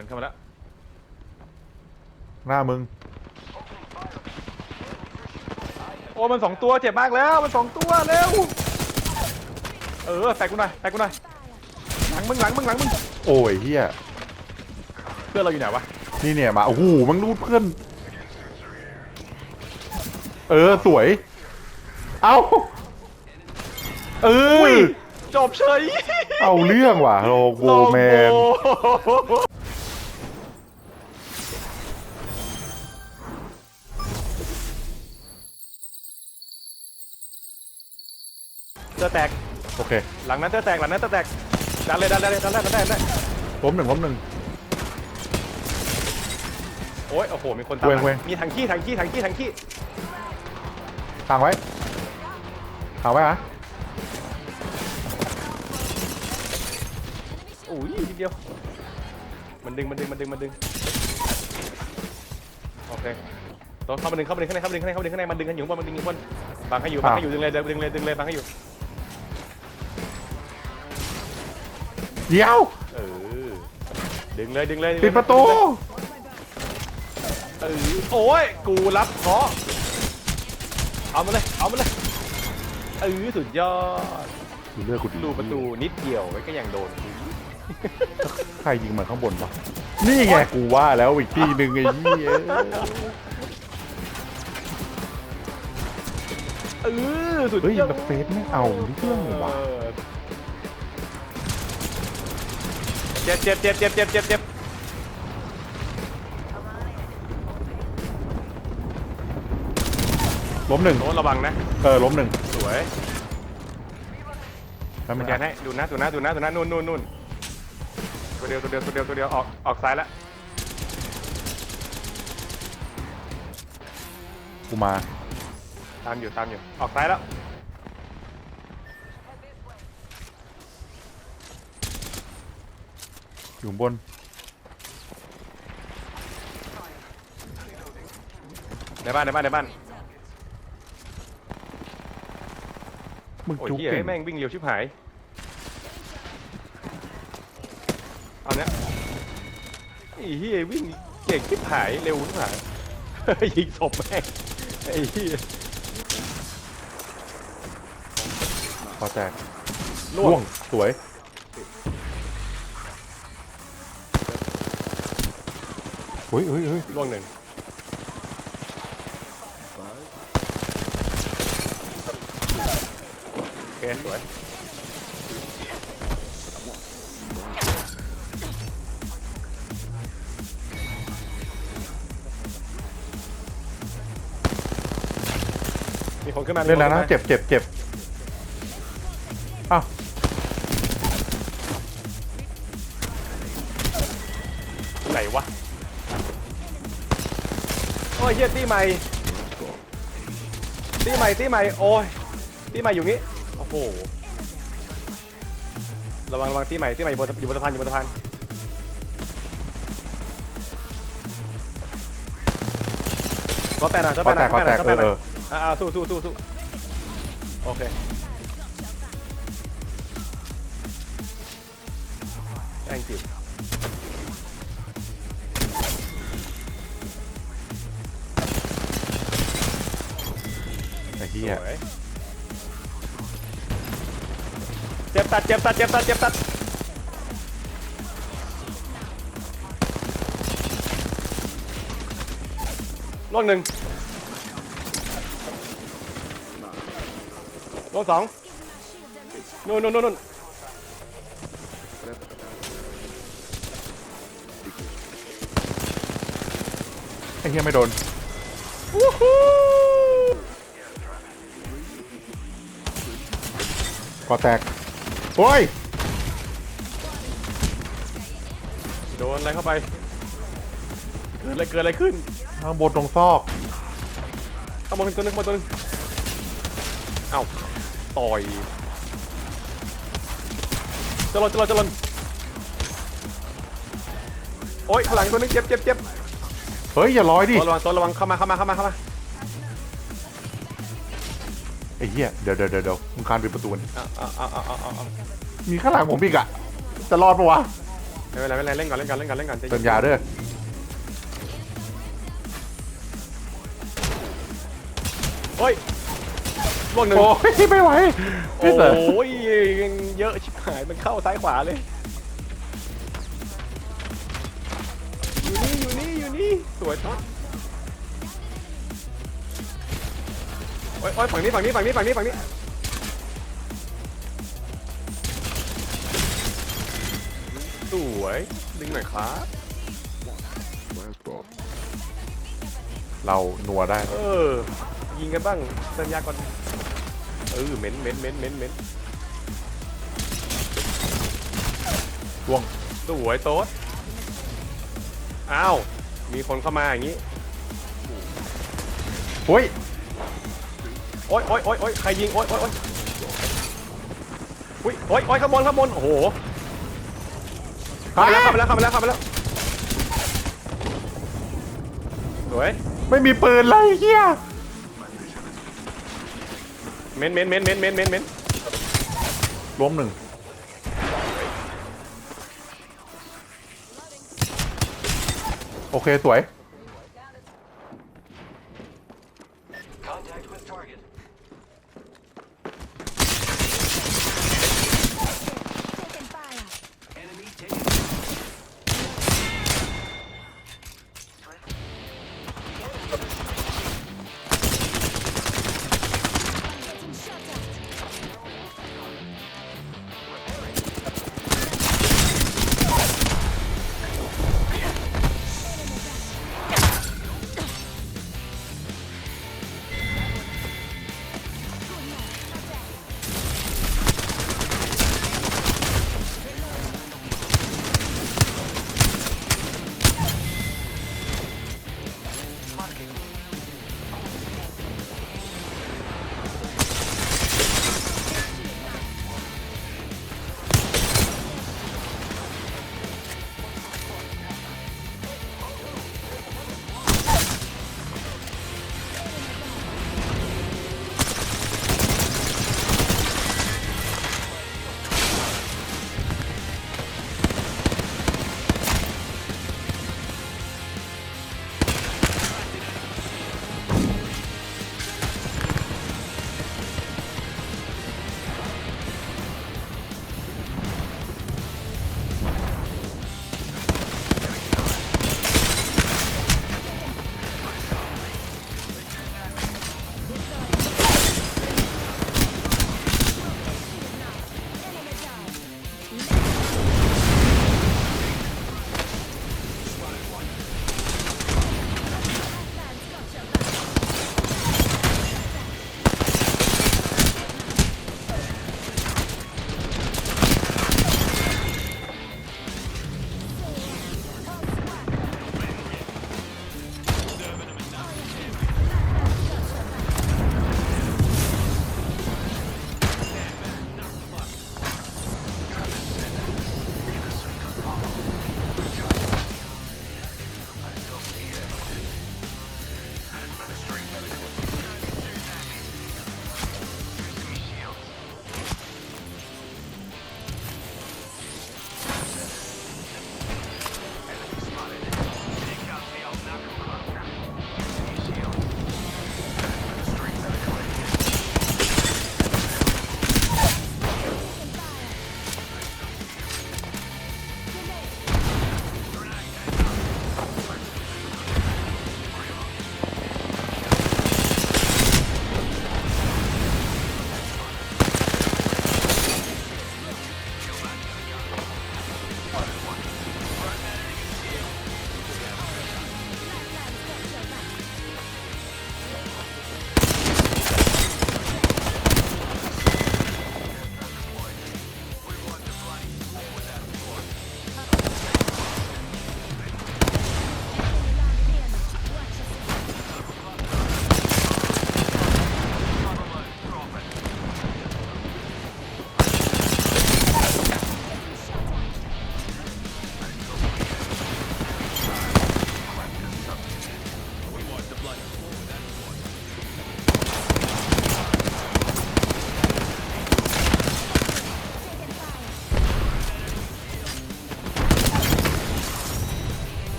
ดันเข้ามาแล้วหน้ามึง โอ้มันสองตัวเจ็บมากแล้วมันสองตัวเร็วเออแตกกูหน่อยแตกกูหน่อยหลังมึงหลังมึงหลังมึงโอ้ยเฮียเพื่อนเราอยู่ไหนวะนี่เนี่ยมาโอ้โหมันรูดเพื่อน เออสวย เอ้าเออจบเฉยเอาเรื่องว่ะโลโกแมนโอ้โหเสื้อแตก โอเค หลังนั้นเสื้อแตก หลังนั้นเสื้อแตก ดันเลยดันเลยดันเลยดันเลยดันเลยล้มหนึ่งล้มหนึ่ง โอ้ย โอ้โห มีคนตามหลังเว้ยเว้ย มีถังขี้ถังขี้ถังขี้ถังขี้ทางไว้ทางไว้ฮะอุ้ยทีเดียว มันดึง มันดึง มันดึง มันดึง โอเคต้องเข้ามาดึงเข้ามาดึงข้างในเข้ามาดึงข้างในเข้ามาดึงข้างใน มันดึงกันอยู่ข้างบนมันดึงอยู่ข้างบนบังให้อยู่ บังให้อยู่ ดึงเลย ดึงเลย ดึงเลย บังให้อยู่ เดี๋ยวเออดึงเลยดึงเลยปิดประตู เออโอ้ยกูรับเคราะห์เอามาเลยเอามาเลยเออสุดยอดดูเลือดกูดีรูประตูนิดเดียวไว้ก็ยังโดนใครยิงมาข้างบนวะนี่ไงกูว่าแล้วอีกทีหนึ่งไอ้ยี่เอ้ยเออสุดเฮ้ยยอดแบบเฟสไม่เอาเรื่องเลยวะ เออ เจ็บเจ็บเจ็บเจ็บเจ็บเจ็บเจ็บล้มหนึ่งโน้ตระวังนะ เออล้มหนึ่งสวยแล้วสมันแกนให้ดูนะดูนะดูนะดูนะนู่นนู่นนู่นตัวเดียวตัวเดียวตัวเดียวตัวเดียวออกออกซ้ายละกูมาตามอยู่ตามอยู่ออกซ้ายแล้ว อยู่ข้างบน ในบ้านในบ้านในบ้านมึงโอ้ยจุกเฮียเก่ให้งแม่งวิ่งเร็วชิบหายเอาเนี้ยไอ้เฮียวิ่งเก่งชิบหายเร็วชิบหาย ยิงศพแม่งไอ้เฮียพอแตกล่วงสวย เฮ้ยเฮ้ยเฮ้ยล่วงหนึ่งโอเคสวยมีคนขึ้นมามีเล่นแล้วคนะขึ้มาเจ็บเจ็บเจ็บ อ้ยเฮียตีใหม่ตีใหม่ตีใหม่โอ้ยตีใหม่อยู่งี้โอ้โหระวังระวังตีใหม่ตีใหม่อยู่บนอยู่บนสะพานอยู่บนสะพานก็แปดหน่อยก็พอแปดหแตน่อยกก็พอแปดหแตน่อยกก็เอแปอดหน่เออยออ่าสู้สู้สู้สู้โอเค thank you ไอ้ เหี้ยสวยเจ็บตัดเจ็บตัดเจ็บตัดเจ็บตัดล่วงหนึ่งล่วงสองนู่นนู่นนู่นนู่นไอ้เหี้ยไม่โดนวู้ฮู้ กอแตก โอ้ย โดนอะไรเข้าไป เกิดอะไรเกิดอะไรขึ้นข้างบนตรงซอกข้างบนตัวหนึงข้างบนตัวหนึงเอ้าต่อยจะหล่นจะหล่นจะหล่นโอ๊ยข้างหลังตัวนึงเจ็บเจ็บเจ็บเฮ้ย อย่าลอยดิ ตัวระวังตัวระวังเข้ามาเข้ามาเข้ามาเข้ามา ไอ้เหี้ยเดี๋ยวเดี๋ยวเดี๋ยวเดี๋ยวมึงคานปิดประตูนี่เอาเอาเอาเอาเอาเอามีข้างหลังผมอีกอะจะรอดปะวะไม่เป็นไรไม่เป็นไรเล่นก่อนเล่นก่อนเล่นก่อนเล่นก่อนใจเติเย็มนยาเด้อโอ้ยล่วงหนึ่งโอ้ยไม่ไหวโอพี่เต๋อ้ยยังเยอะชิบหายมันเข้าซ้ายขวาเลย อยู่นี่อยู่นี่อยู่นี่สวยท็อป โอ้ยโอ้ยฝั่งนี้ฝั่งนี้ฝั่งนี้ฝั่งนี้ฝั่งนี้สวยดึงหน่อยครับเรานัวได้เออ ยิงกันบ้างสัญญาก่อนเออเหม็นเหม็นเหม็นเหม็นเหม็นช่วงสวยโต๊ดอ้าว มีคนเข้ามาอย่างนี้เฮ้ย โอ๊ยโอ๊ยโอ๊ยโอ๊ยใครยิง โอ๊ยโอ๊ยโอ๊ยอุ๊ยโอ๊ยโอ๊ยข้างบนข้างบน โอ้โหเข้าไปแล้วเข้าไปแล้วเข้าไปแล้วเข้าไปแล้วสวยไม่มีปืนเลยเฮียเม้นเม้นเม้นเม้นเม้นเม้นเม้นล้มหนึ่งโอเค สวย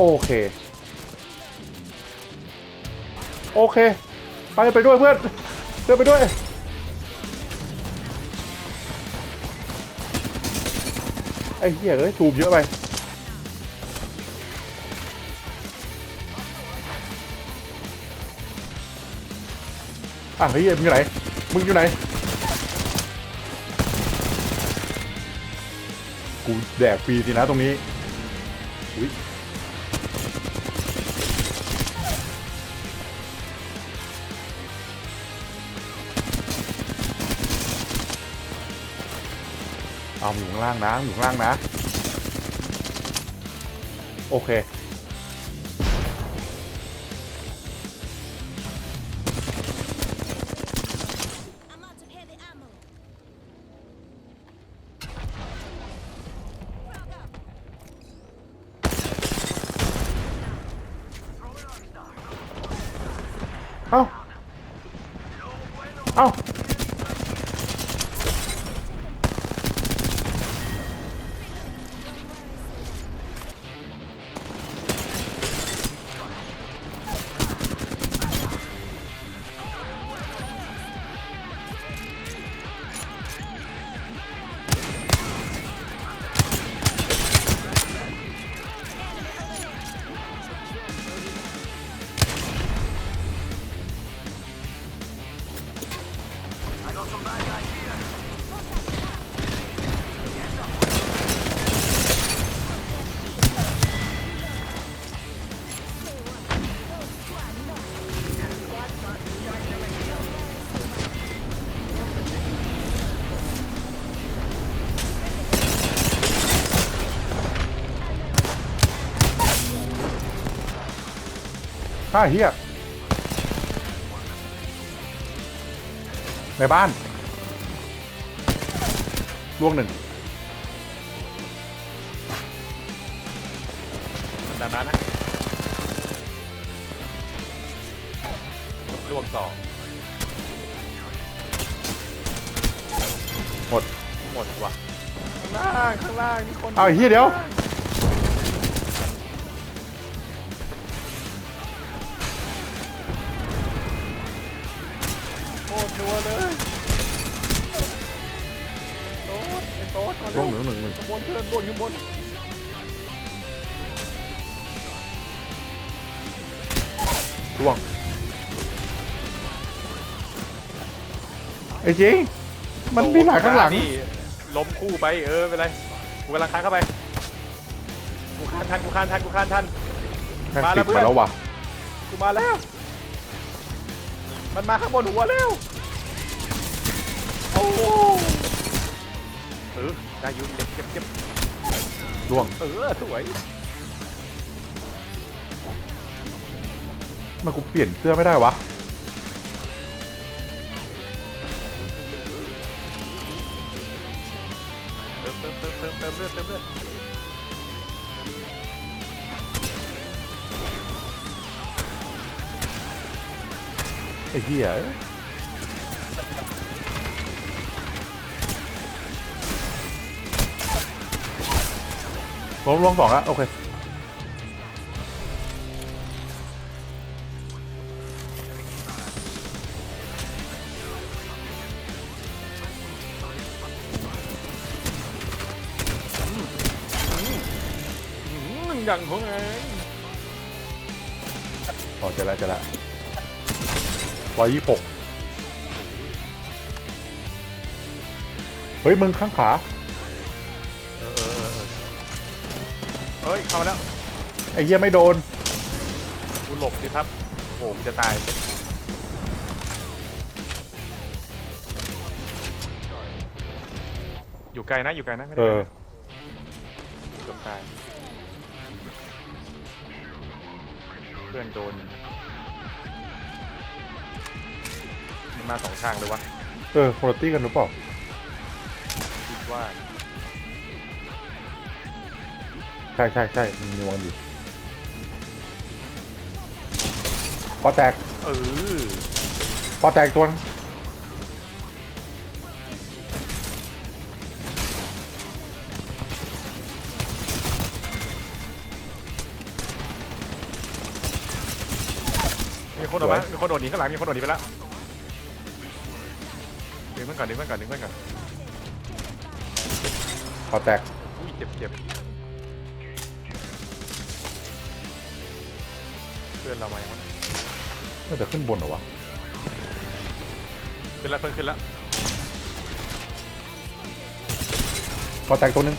โอเค โอเค ไปไปด้วยเพื่อนเพื่อนไปด้วย ไอ้เหี้ยเอ้ยทูบเยอะไปอะเฮ้ยมึงอยู่ไหน มึงอยู่ไหน กูแดกฟรีสินะตรงนี้อุ้ย อาอยู่ข้างล่างนะอยู่ข้างล่างนะ โอเค ข้าเฮียในบ้านล่วงหนึ่งดังนั้นนะรวมสองหมด หมดว่ะข้างล่างข้างล่างนี่คน เอาไอ้เฮียเดี๋ยว ล่เร็วงวหนึ่งหนึ่งหนึ่งข้างบนเพื่อนบนข้างบนล่วงไอ้จริงมันมีหลายข้างหลัง นี่ล้มคู่ไปเออไม่เป็นไรกูกำลังค้างเข้าไปกูคานทันกูคานทันกูคานทันแค่มาแล้สิวบเพื่อนมาแล้วว่ะกูมาแล้ว มันมาข้างบนหัวแล้ว โอ้โหเออ ได้อยุ่เก็บเก็บเก็บล่วง เออสวยมันกูเปลี่ยนเสื้อไม่ได้วะ เติมเติมเติมเติมเติมเลือดเติมเลือดไอ้เหี้ย ลงลงสองแล้วโอเคอืมอย่างของเองพอเจอแล้วเจอแล้วร้อยยี่หกเฮ้ย มึงข้างขา เฮ้ยเข้ามาแล้วไอ้เหี้ยไม่โดนกูหลบสิครับโอ้โหกูจะตายอยู่ไกลนะอยู่ไกลนะไม่เอได้อเกือบตายเพื่อนโดนมันมาสองทางเลยวะเออคุณตี้กันหรือเปล่าคิดว่า ช่ใช่ใช่มีนวลอยู่ปอแตกเออปอแตกตัวนึงมีคนออกมามีคนโดดหนีข้างหลังมีคนโดดหนีไปแล้วดึงเพื่อนก่อนดึงเพื่อนก่อนดึงเพื่อนก่อนพอแตกอุ้ยเจ็บเจ็บ พื่อนเรามาอย่างวะน่าจะขึ้นบนเหรอวะขึ้นแล้วเพื่อนขึ้นแล้วพอแตกตัวหนึง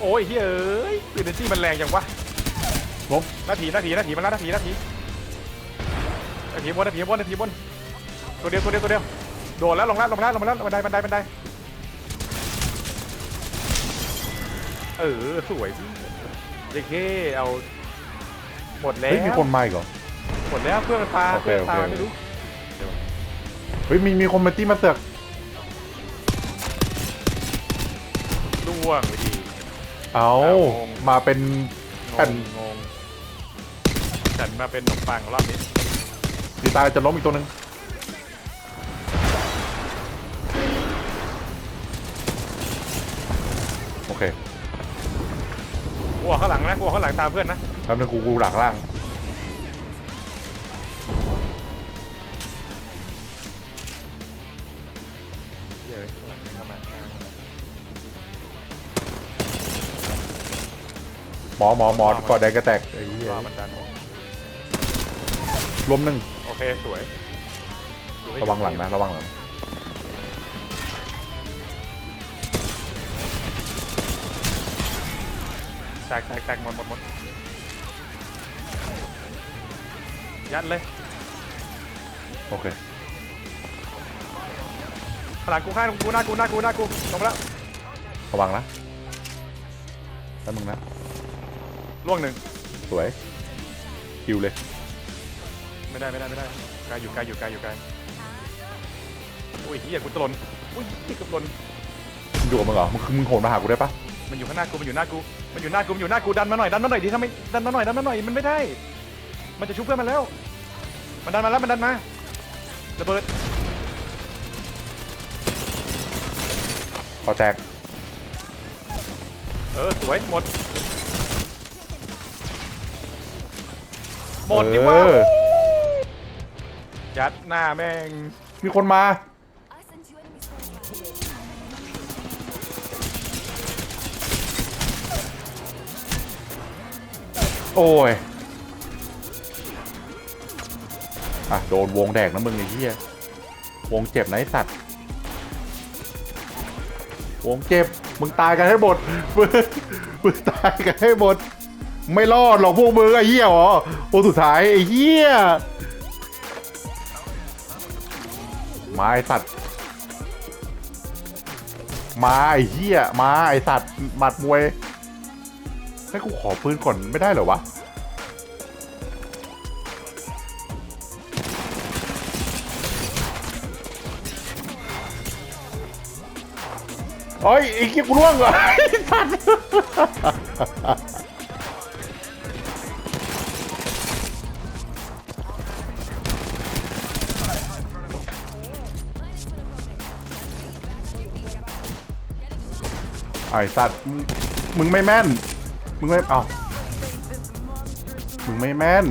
โอ้ยเฮ้ยเอ้ยปืนเอเนจีมันแรงจังวะล้มนาทีนาทีนาทีมันละนาทีนาทีนาทีบนนาทีบนนาทีบนตัวเดียวตัวเดียวตัวเดียวโดดแล้วลงแล้วลงแล้วลงมาแล้วบันไดบันไดบันไดเออสวยพี่ เจ๊เก้เอาหมดแล้วเฮ้ย มีคนมาอีกเหรอ หมดแล้วเพื่อนมันปลาโอเคเพื่อนตาโอเค ไม่รู้เฮ้ย มีมีคนมาจี้มาเสือกล่วงไปดี เอาเอางง มาเป็นงแผ่นงงงฉันมาเป็นขนมปังรอบนี้ดีตายจะล้มอีกตัวหนึงโอเค กลัวข้างหลังนะกลัวข้างหลังตามเพื่อนนะแป๊บนึงกูกูหลังล่างเดี๋ยวข้างหลังเข้ามาหมอหมอหมอก่อนแดงกระแตกไอ้เหี้ยรอมันดันล้มหนึ่งโอเคสวยดูให้ระวังหลังนะระวังหลัง ตกแตกแตกหมดหมดหมดยัดเลยโอเคข้างหลังกูข้างกูหน้ากูหน้ากูหน้ากูลงมาแล้วระวังนะแป๊บนึงนะ ล่วงหนึ่งสวยคิวเลย ไม่ได้ไม่ได้ไม่ได้ไกลอยู่ไกลอยู่ไกลอยู่ไกลอุ้ยเฮียกูตะลนอุ้ยเหี้ยเกือบหลนมึงอยู่กับมึงเหรอมึงคือมึงโหนมาหากูได้ปะ มันอยู่ข้างหน้ากูมันอยู่หน้ากูมันอยู่หน้ากูมันอยู่หน้ากูดันมาหน่อยดันมาหน่อยดิทำไมดันมาหน่อยดันมาหน่อยมันไม่ได้ มันจะชุบเพื่อนมันแล้ว มันดันมาแล้วมันดันมาระเบิดพอแตกเออสวยหมดหมดดิว่าเออยัดหน้าแม่งมีคนมา โอ้ย อะ โดนวงแดกนะมึงไอ้เหี้ยวงเจ็บนะไอสัตว์ วงเจ็บ มึงตายกันให้หมด มึงมึงตายกันให้หมด ไม่รอดหรอกพวกมึงไอ้เหี้ยหรอโอ้สุดท้ายไอ้เหี้ยมาไอ้สัตว์ มาไอ้เหี้ยมาไอ้สัตว์หมัดมวย ให้กูขอปืนก่อนไม่ได้เหรอวะ โอ้ยไอ้เกี้ยกูร่วงเหรอไอ้สัตว์ไอ้สัตว์มึงมึงไม่แม่น มึงไม่เอามึงไม่แม่น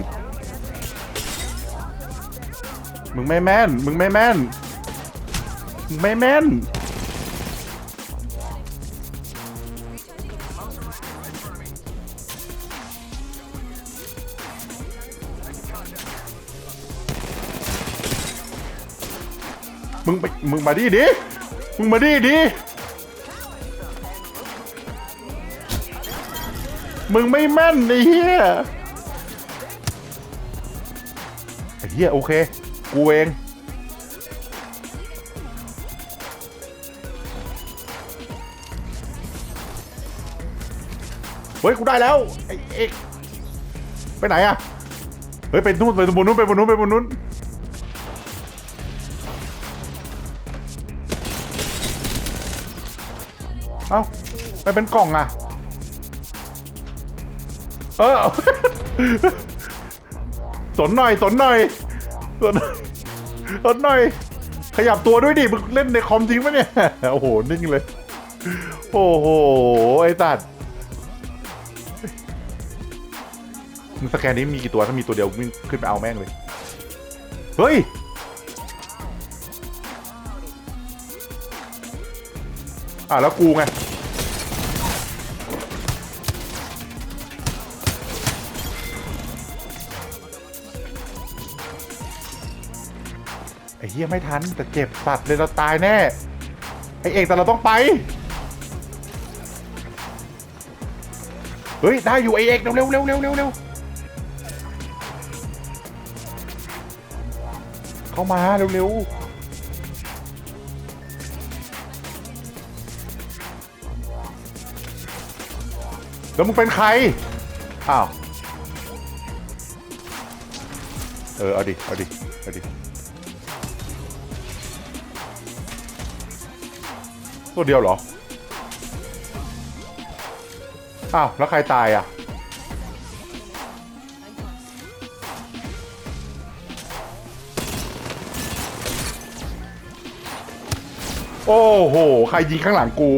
มึงไม่แม่น มึงไม่แม่น มึงไม่แม่น มึงไปมึงมาดิดิ มึงมาดิดิ มึงไม่แม่นไอ้เหี้ยไอ้เหี้ยโอเค กูเอง เฮ้ย กูได้แล้ว ไอ้เอกไปไหนอะเฮ้ย ไปนู่นไปบนนู้นไปบนนู้นไปบนนู้นเอ้าไปเป็นกล่องอะ เออสนหน่อยสนหน่อยสนสนหน่อย ขยับตัวด้วยดิมึงเล่นในคอมจริงปะเนี่ย โอ้โห นิ่งเลย โอ้โห ไอ้ตัดมึงสแกนนี้มีกี่ตัวถ้ามีตัวเดียววิ่งขึ้นไปเอาแม่งเลย เฮ้ย อะแล้วกูไง เหี้ยไม่ทันแต่เจ็บสัตว์เลยเราตายแน่ไอเอกแต่เราต้องไปเฮ้ยได้อยู่ไอเอกเร็วเร็วเร็วเร็วเร็วเร็วเข้ามาเร็วเร็วแล้วมึงเป็นใคร อ้าว เออ เอาดิ เอาดิ เอาดิ ตัวเดียวเหรอ อ้าว แล้วใครตายอะ โอ้โห ใครยิงข้างหลังกู